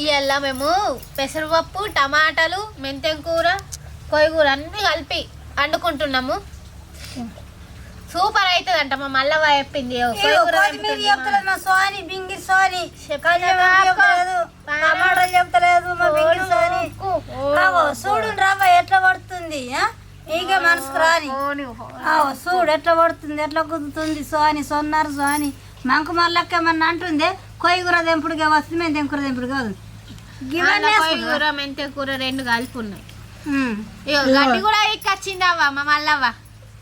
ఇవాళ మేము పెసరపప్పు టమాటాలు మెంతెం కూర కొయ్యగూర అన్నీ కలిపి వండుకుంటున్నాము. సూపర్ అవుతుంది అంట మా మల్లవ్వ చెప్పింది. సోని బింగి సోని టమాటాలు చెప్తలేదు చూడు రవ్వ ఎట్లా పడుతుంది ఆ? నీకే మనసుకు రాని. చూడు ఎట్లా పడుతుంది ఎట్లా కుదుతుంది సోని సొన్నారు సోని మంకు మల్లక్క ఏమన్నా అంటుంది? కొయ్యి కూర దెంపుడుగా వస్తుంది మేము దెంకుర దెంపుడు కాదు కొయ్యగూర మెంతె కూర రెండు కలిపి ఉన్నాయి ఉమ్. ఇగో గడ్డి కూడా ఇక్కొచ్చింది అవ్వ మా మల్లవ్వ?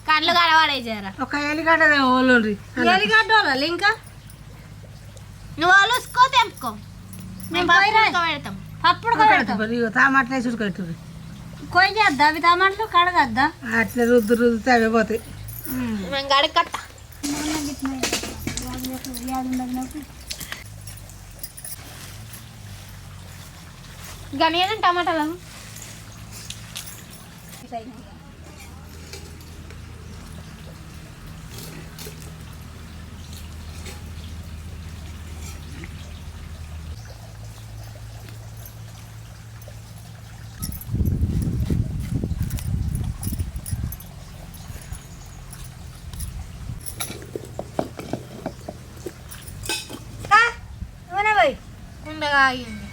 కళ్ళు కడవాడే జరా ఒక ఎలిగడ్డ ఓలుండ్రి ఎలిగడ్డ వాళ్ళు ఇంకా? నువ్వు అలుసుకో తెంపుకో. మేము పెడతాం. ఇగో టమాటలు వేసి ఉడకట్టు కొయ్యి చేద్దా? అవి టమాటాలు కడగద్దా? అట్లా రుద్దు రుద్దుతే అవి పోతాయి. మేము గనియన టమాటాలు. ఉండగా అయింది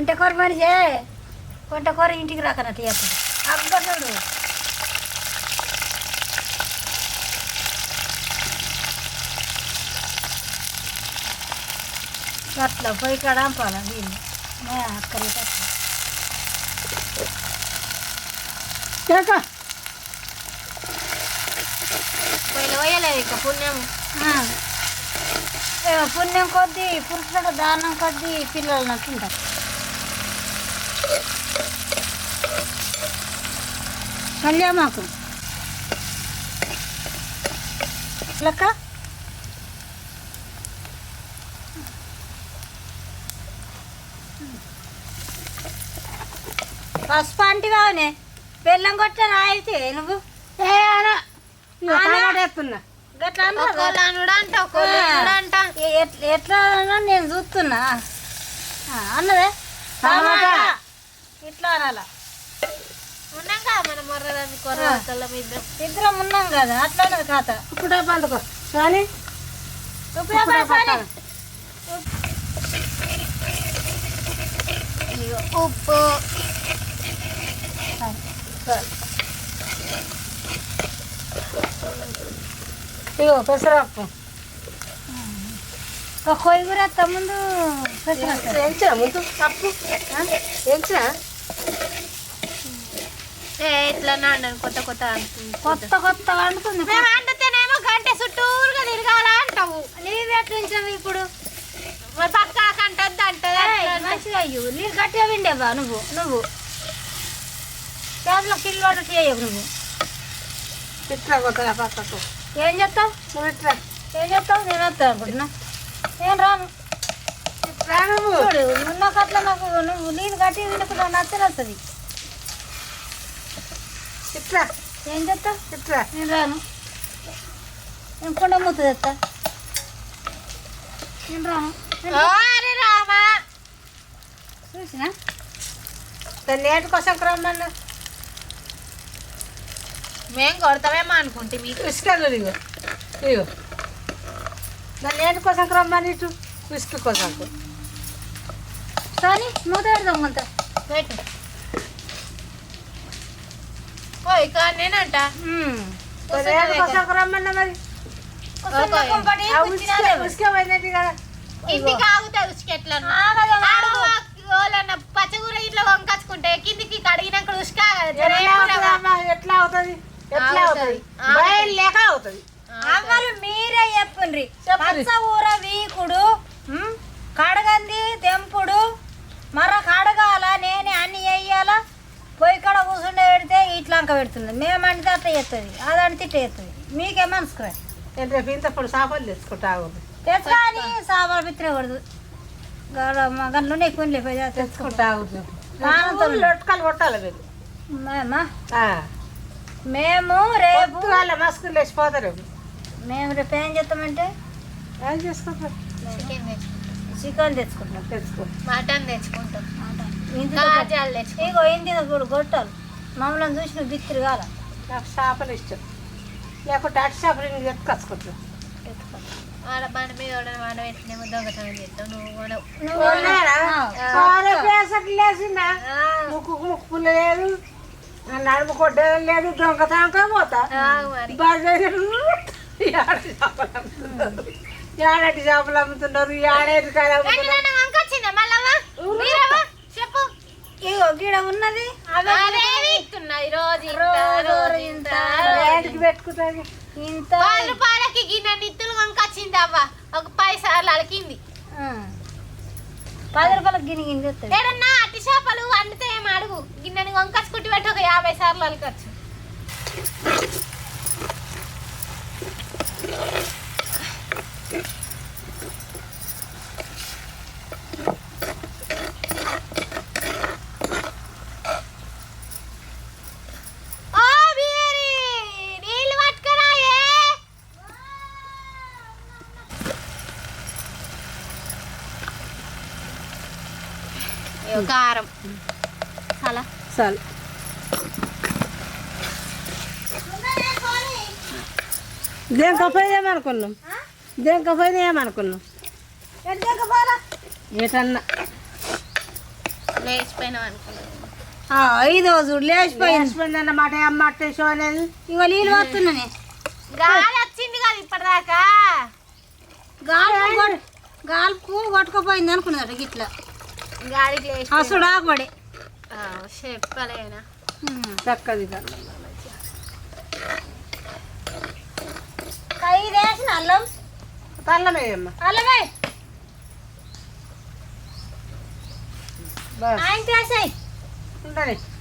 కొంట కూర మనిషే కొంట కూర ఇంటికి రాకనట్టు చెప్పు అబ్బడు అట్లా పోయి కాడ అంపాల దీన్ని అక్కడ పోయిన పోయలేదు ఇక పుణ్యం. పుణ్యం కొద్దీ పురుషులకు దానం కొద్దీ పిల్లలు నట్టుంటారు కళ్యామాకు లెక్క? పసుపు అంటివానే బెల్లం కొట్ట రాయితే నువ్వు? ఎట్లా నేను చూస్తున్నా. ఆ, అన్నదే. ఇట్లా అనాల? మన మొర్రదాన్ని కొర్ర మీద. ఇద్దరం ఉన్నాం కదా అట్లా అన్నది కథ ఇప్పుడు పండుకో కానీ? ఉప్పు. ఇగో పెసరపప్పు. ఒక కొయ్యి కూడా ఎత్తా ముందు పెసరట్టు. ఎంచా ముందు? పప్పు ఎంచా ఏ ఇట్లా అండి కొత్త కొత్త అంటుంది. కొత్త కొత్త వండుతుంది మేము అంటుతేనేమో గంట చుట్టూరుగా తిరగాల అంటావు. నీవు ఎట్లుంచావు ఇప్పుడు. మరి పక్క కంటద్దు అంటది. మంచిగా అయ్యు నీళ్ళు గట్టిగా విండేవా నువ్వు? నువ్వు? చేపల కిల్లు చేయవు నువ్వు. ఇట్లా పోతుంది పక్కకు. ఏం చెప్తావు? నువ్వు ఇట్లా ఏం చెప్తావు? నేను వస్తాను అనుకుంటున్నా. నేను రాను? నువ్వు. చూడు నువ్వు నాకు అట్లా నాకు నువ్వు నీళ్ళు గట్టి వినకుండా నచ్చని వస్తుంది ఇట్లా ఏం చెప్తావు ఇట్లా నేను రాను. నేను కొండ మూత తెస్తా నేను రాను. రామా చూసినా? ఏంటి కోసం రమ్మన్నా మేము కొడతామేమో అనుకుంటే మీకు ఇసుకలు ఇగో ఇగో దాన్ని ఏంటి కోసం రమ్మని ఇటు ఇసుక కోసం. కానీ మూత పెడదాం కొంత పెట్టు. ఇక నేనంట. దాన్ని ఏంటి కోసం రమ్మన్నా మరి. ఆ ఉసుక ఉసుక పోయినట్టు కదా. ఇంటికి ఆగుతుంది ఉసుక ఎట్లా పచ్చగూర ఇట్లా వంకచ్చుకుంటే కిందికి కడిగినాక ఉసుక. ఎట్లా? ఎట్లా అవుతుంది? ఎట్లా అవుతుంది? ఆగుతది. బయలు లేక అవుతుంది అమ్మలు మీరే చెప్పుర్రి. పచ్చ ఊర వీకుడు ఉమ్, కడగంది తెంపుడు మర కడగాల నేనే అన్ని వేయాలా పొయ్యి కాడ కూర్చుండే పెడితే ఇట్లంక పెడుతుంది. మేమంటే అట్లా చేస్తుంది అదంటే ఇట్లా చేస్తుంది మీకే మనసుకురా నేను రేపు ఇంత ఇప్పుడు చేపలు తెచ్చుకుంటా ఆగు. తెచ్చుకొని సాబాలు పిత్రకూడదు గంటలోనే ఎక్కువ లేకపోతే తెచ్చుకుంటా తెచ్చుకుంటా ఆగుతుంది నాన్నతో లొట్టకాలు కొట్టాలి మీరు. మేమా? ఆ. మేము రేపు పొద్దుగాల మస్కులు లేచిపోతారు. మేము రేపు ఏం చేస్తామంటే? ఏం చేసుకుంటారు చికెన్ తెచ్చుకుంటాం. తెచ్చుకుంటాం. తెచ్చుకో. మటన్ తెచ్చుకుంటాం. ఇంటి ఇగో ఇంటి కొట్టాలి. మమ్మల్ని చూసి నువ్వు బిత్తిరి కాల నాకు చేపలు ఇష్టం. లేకుంటే అటు చేపలు నేను ఎత్తుకొచ్చుకుంటాను ఆడ బండి మీద ఎవడైనా మాట పెట్టినేమో దొంగతనం చేస్తావు నువ్వు కొనవు. లేచిందా ముక్కు ముక్కు లేదు నడుము లేదు దొంగతనంగా పోతా. ఏడాది చేపలు అమ్ముతున్నారు. ఏడాది కాయలు అమ్ముతున్నారు. ఇగో గీడ ఉన్నది. పెట్టుకుంటుంది ఇంత పది రూపాయలకి గిన్నె నిత్తులు వంకొచ్చింది అవ్వ. ఒక పది సార్లు అలికింది. పది రూపాయలకు గిని గిని తెస్తుంది ఏడన్నా అట్టి చేపలు వండితే ఏం అడుగు? గిన్నెని వంకచ్చుకుంటూ పెట్టి ఒక యాభై సార్లు అలకొచ్చు ఓ బీరి, నీళ్ళు పట్టుకురాయే. ఇగో కారం. అలా చాలు దేనికి పోయినా ఏమనుకున్నాం పోయినా ఏమనుకున్నాం ఏటన్నా? లేచిపోయినాం అనుకున్నాను ఐదో చూడు లేచిపోయింది అన్నమాట అమ్మాట షో అనేది? ఇగో నీళ్ళు వస్తున్నానే గాలి వచ్చింది కదా ఇప్పటిదాకా. గాల్పు కొట్- గాల్పు కొట్టుకుపోయింది గాలికి లేచి అసలు ఆకుపడి చెప్పలేనా? చక్కది అల్లం. అల్లమే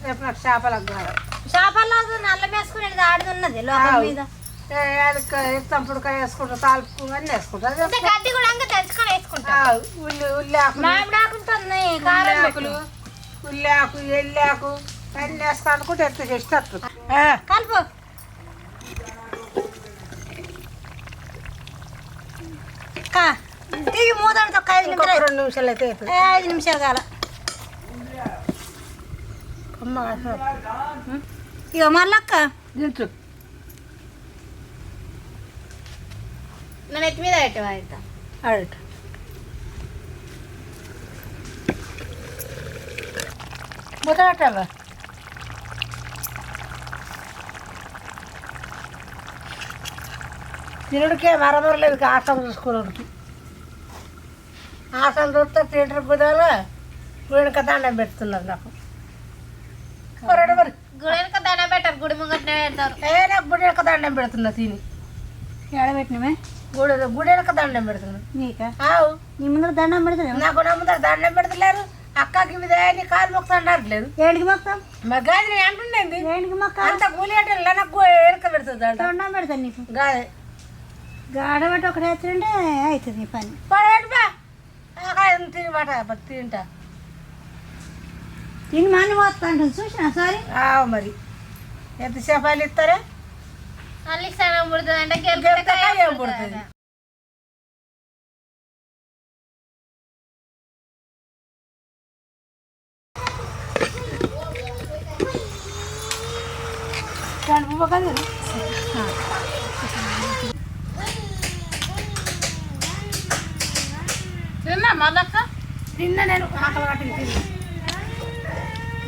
రేపు నాకు చేపలకు కావాలి చేపల్లో అల్లం వేసుకునేది లోపల ఆవు. మీద. ఎత్తంపుడుకాయ వేసుకుంటా తాలుపు అన్నీ వేసుకుంటా. గడ్డి కూడా తెచ్చుకొని వేసుకుంటా. ఉల్లి ఉల్లి ఆకులు మామిడి ఆకుంటుంది కారం ఉల్లి ఆకులు ఉల్లి ఆకు ఎల్లి ఆకు అన్నీ వేస్తా అనుకుంటే ఎత్త చేసి తట్టు కలుపు. దిగి మూదంతో ఒక ఐదు నిమిషాలు రెండు నిమిషాలు అయితే ఐదు నిమిషాలు కాల. అమ్మ ఇక మళ్ళక్క దించు నన్ను ఎత్తి మీద పెట్టవా ఇంత అడట ముదరటవా తినుడికే మరమరలేదు ఆశలు చూసుకున్నాడికి ఆశలు చూస్తే థియేటర్ కుదాలా వీడికి దండం పెడుతున్నారు నాకు. మరి. గుడి వెనక దండం పెట్టారు గుడి ముంగట్నే పెడతారు. ఏ నాకు గుడి వెనక దండం పెడుతున్నా తిని. ఎడబెట్టినమే గుడి గుడి వెనక దండం పెడుతున్నా నీకా? ఆవు. నీ ముందర దండం పెడతాను నాకు నా ముందర దండం పెడతలేరు. అక్కకి మీద నీ కాలు మొక్క అనట్లేదు ఏడికి మొత్తం మరి గాది నేను అంటుండేంది. ఏడికి మొక్క? అంత కూలి అంటే నాకు వెనక పెడుతుంది అంట దండం పెడతాను నీకు. గాది. గాడబట్టి ఒకటి వేస్తుంటే అవుతుంది నీ పని. పడేటిపా తిని మాట తింటా. తిని మని పోతాంటు చూసిన సారీ? ఆవు మరి. ఎంతసేపు వాళ్ళు ఇస్తారా? అల్లి స్థానం పుడుతుంది అంటే గెలిపితే కాయ గెలిపితే పుడుతుంది. కడుపు కదా తిన్నా మళ్ళక్క తిన్నా నేను ఆకలి కట్టింది తిన్నా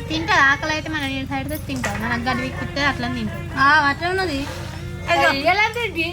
తింటా ఆకలి అయితే మన నేను సైడ్ తింటా మనకు గడ్డి విక్కితే అట్లా తింటా అట్లా ఉన్నది ఎలా తింటి